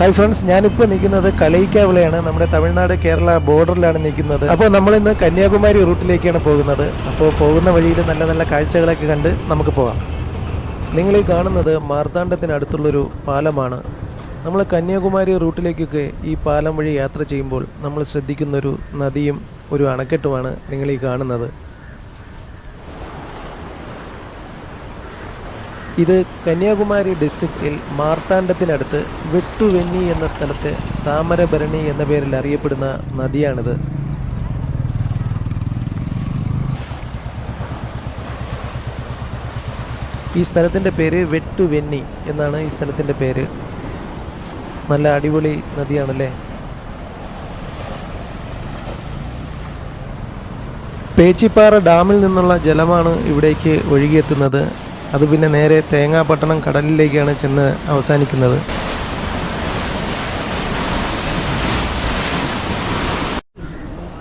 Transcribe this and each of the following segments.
Hi friends ഞാനിപ്പോൾ നിൽക്കുന്നത് കളയിക്കാവിളയാണ് നമ്മുടെ തമിഴ്നാട് കേരള ബോർഡറിലാണ് നിൽക്കുന്നത്. അപ്പോൾ നമ്മളിന്ന് കന്യാകുമാരി റൂട്ടിലേക്കാണ് പോകുന്നത്. അപ്പോൾ പോകുന്ന വഴിയിൽ നല്ല നല്ല കാഴ്ചകളൊക്കെ കണ്ട് നമുക്ക് പോകാം നിങ്ങൾ ഈ കാണുന്നത് മാർത്താണ്ഡത്തിനടുത്തുള്ളൊരു പാലമാണ്. നമ്മൾ കന്യാകുമാരി റൂട്ടിലേക്കൊക്കെ ഈ പാലം വഴി യാത്ര ചെയ്യുമ്പോൾ നമ്മൾ ശ്രദ്ധിക്കുന്നൊരു നദിയും ഒരു അണക്കെട്ടുമാണ് നിങ്ങൾ ഈ കാണുന്നത്. ഇത് കന്യാകുമാരി ഡിസ്ട്രിക്റ്റിൽ മാർത്താണ്ഡത്തിനടുത്ത് വെട്ടുവെന്നി എന്ന സ്ഥലത്തെ താമരഭരണി എന്ന പേരിൽ അറിയപ്പെടുന്ന നദിയാണിത്. ഈ സ്ഥലത്തിന്റെ പേര് വെട്ടുവെന്നി എന്നാണ് ഈ സ്ഥലത്തിന്റെ പേര്. നല്ല അടിപൊളി നദിയാണല്ലേ? പേച്ചിപ്പാറ ഡാമിൽ നിന്നുള്ള ജലമാണ് ഇവിടേക്ക് ഒഴുകിയെത്തുന്നത്. അത് പിന്നെ നേരെ തേങ്ങാപട്ടണം കടലിലേക്കാണ് ചെന്ന് അവസാനിക്കുന്നത്.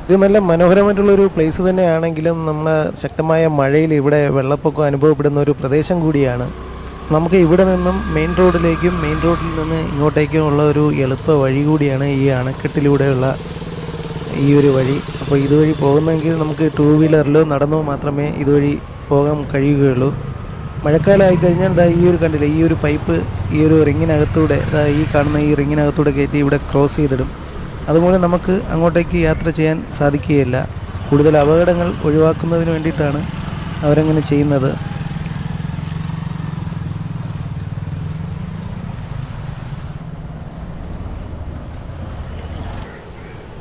ഇത് നല്ല മനോഹരമായിട്ടുള്ളൊരു പ്ലേസ് തന്നെയാണെങ്കിലും നമ്മുടെ ശക്തമായ മഴയിൽ ഇവിടെ വെള്ളപ്പൊക്കം അനുഭവപ്പെടുന്ന ഒരു പ്രദേശം കൂടിയാണ്. നമുക്ക് ഇവിടെ നിന്നും മെയിൻ റോഡിലേക്കും മെയിൻ റോഡിൽ നിന്ന് ഇങ്ങോട്ടേക്കും ഉള്ള ഒരു എളുപ്പ വഴി കൂടിയാണ് ഈ അണക്കെട്ടിലൂടെയുള്ള ഈ ഒരു വഴി. അപ്പോൾ ഇതുവഴി പോകുന്നെങ്കിൽ നമുക്ക് ടൂ വീലറിലോ നടന്നോ മാത്രമേ ഇതുവഴി പോകാൻ കഴിയുകയുള്ളൂ. മഴക്കാലമായി കഴിഞ്ഞാൽ ഇതാ ഈ ഒരു കണ്ടില്ല ഈ ഒരു പൈപ്പ് ഈ ഒരു റിങ്ങിനകത്തൂടെ ഇതാ ഈ കാണുന്ന ഈ റിങ്ങിനകത്തൂടെ കയറ്റി ഇവിടെ ക്രോസ് ചെയ്തിടും. അതുമൂലം നമുക്ക് അങ്ങോട്ടേക്ക് യാത്ര ചെയ്യാൻ സാധിക്കുകയില്ല. കൂടുതൽ അപകടങ്ങൾ ഒഴിവാക്കുന്നതിന് വേണ്ടിയിട്ടാണ് അവരങ്ങനെ ചെയ്യുന്നത്.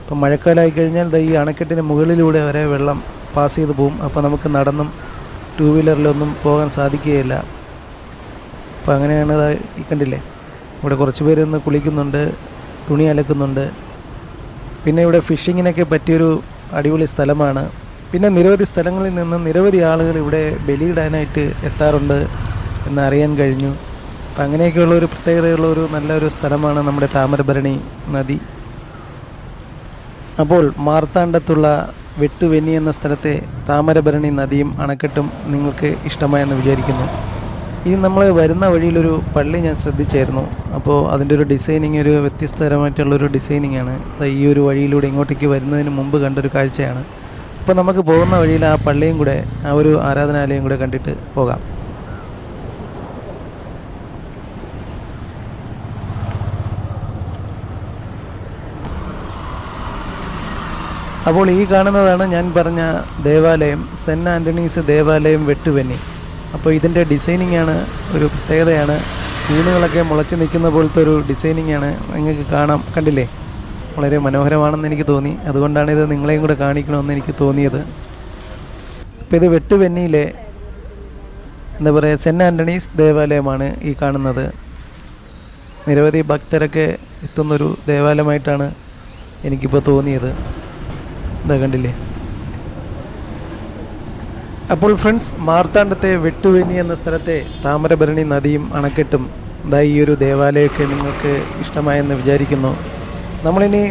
ഇപ്പം മഴക്കാലമായി കഴിഞ്ഞാൽ ഈ അണക്കെട്ടിന് മുകളിലൂടെ വരെ വെള്ളം പാസ് ചെയ്ത് പോകും അപ്പോൾ നമുക്ക് നടന്നും ടൂ വീലറിലൊന്നും പോകാൻ സാധിക്കുകയില്ല. അപ്പോൾ അങ്ങനെയാണ് ഈ കണ്ടില്ലേ? ഇവിടെ കുറച്ച് പേര് ഇന്ന് കുളിക്കുന്നുണ്ട് തുണി അലക്കുന്നുണ്ട്. പിന്നെ ഇവിടെ ഫിഷിങ്ങിനൊക്കെ പറ്റിയൊരു അടിപൊളി സ്ഥലമാണ്. പിന്നെ നിരവധി സ്ഥലങ്ങളിൽ നിന്ന് നിരവധി ആളുകൾ ഇവിടെ ബലിയിടാനായിട്ട് എത്താറുണ്ട് എന്ന് അറിയാൻ കഴിഞ്ഞു. അപ്പം അങ്ങനെയൊക്കെയുള്ള ഒരു പ്രത്യേകതയുള്ള ഒരു നല്ലൊരു സ്ഥലമാണ് നമ്മുടെ താമരഭരണി നദി. അപ്പോൾ മാർത്താണ്ഡത്തുള്ള വെട്ടുവെന്നി എന്ന സ്ഥലത്തെ താമരഭരണി നദിയും അണക്കെട്ടും നിങ്ങൾക്ക് ഇഷ്ടമായെന്ന് വിചാരിക്കുന്നു. ഇനി നമ്മൾ വരുന്ന വഴിയിലൊരു പള്ളി ഞാൻ ശ്രദ്ധിച്ചായിരുന്നു. അപ്പോൾ അതിന്റെ ഒരു ഡിസൈനിങ് ഒരു വ്യത്യസ്തതരമായിട്ടുള്ളൊരു ഡിസൈനിങ് ആണ്. ഈ ഒരു വഴിയിലൂടെ ഇങ്ങോട്ടേക്ക് വരുന്നതിന് മുമ്പ് കണ്ടൊരു കാഴ്ചയാണ്. അപ്പോൾ നമുക്ക് പോകുന്ന വഴിയിൽ ആ പള്ളിയും കൂടെ ആ ഒരു ആരാധനാലയം കൂടെ കണ്ടിട്ട് പോകാം. അപ്പോൾ ഈ കാണുന്നതാണ് ഞാൻ പറഞ്ഞ ദേവാലയം സെന്റ് ആന്റണീസ് ദേവാലയം വെട്ടുവെന്നി. അപ്പോൾ ഇതിന്റെ ഡിസൈനിങ് ആണ് ഒരു പ്രത്യേകതയാണ്. തൂണുകളൊക്കെ മുളച്ച് നിൽക്കുന്ന പോലത്തെ ഒരു ഡിസൈനിങ് ആണ് നിങ്ങൾക്ക് കാണാം. കണ്ടില്ലേ? വളരെ മനോഹരമാണെന്ന് എനിക്ക് തോന്നി. അതുകൊണ്ടാണ് ഇത് നിങ്ങളെയും കൂടെ കാണിക്കണമെന്ന് എനിക്ക് തോന്നിയത്. അപ്പോൾ ഇത് വെട്ടുവെന്നിയിലെ എന്താ പറയുക സെന്റ് ആന്റണീസ് ദേവാലയമാണ് ഈ കാണുന്നത്. നിരവധി ഭക്തരൊക്കെ എത്തുന്നൊരു ദേവാലയമായിട്ടാണ് എനിക്കിപ്പോൾ തോന്നിയത്. ഇതാ കണ്ടില്ലേ? അപ്പോൾ ഫ്രണ്ട്സ് മാർത്താണ്ഡത്തെ വെട്ടുവെനി എന്ന സ്ഥലത്തെ താമരഭരണി നദിയും അണക്കെട്ടും ഇതാ ഈ ഒരു ദേവാലയമൊക്കെ നിങ്ങൾക്ക് ഇഷ്ടമായെന്ന് വിചാരിക്കുന്നു. നമ്മളിനി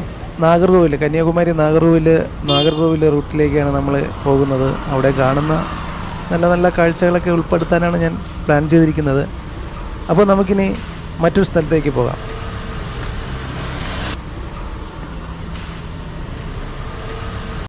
നാഗർകോവിൽ കന്യാകുമാരി നാഗർകോവിൽ നാഗർകോവിൽ റൂട്ടിലേക്കാണ് നമ്മൾ പോകുന്നത്. അവിടെ കാണുന്ന നല്ല നല്ല കാഴ്ചകളൊക്കെ ഉൾപ്പെടുത്താനാണ് ഞാൻ പ്ലാൻ ചെയ്തിരിക്കുന്നത്. അപ്പോൾ നമുക്കിനി മറ്റൊരു സ്ഥലത്തേക്ക് പോകാം.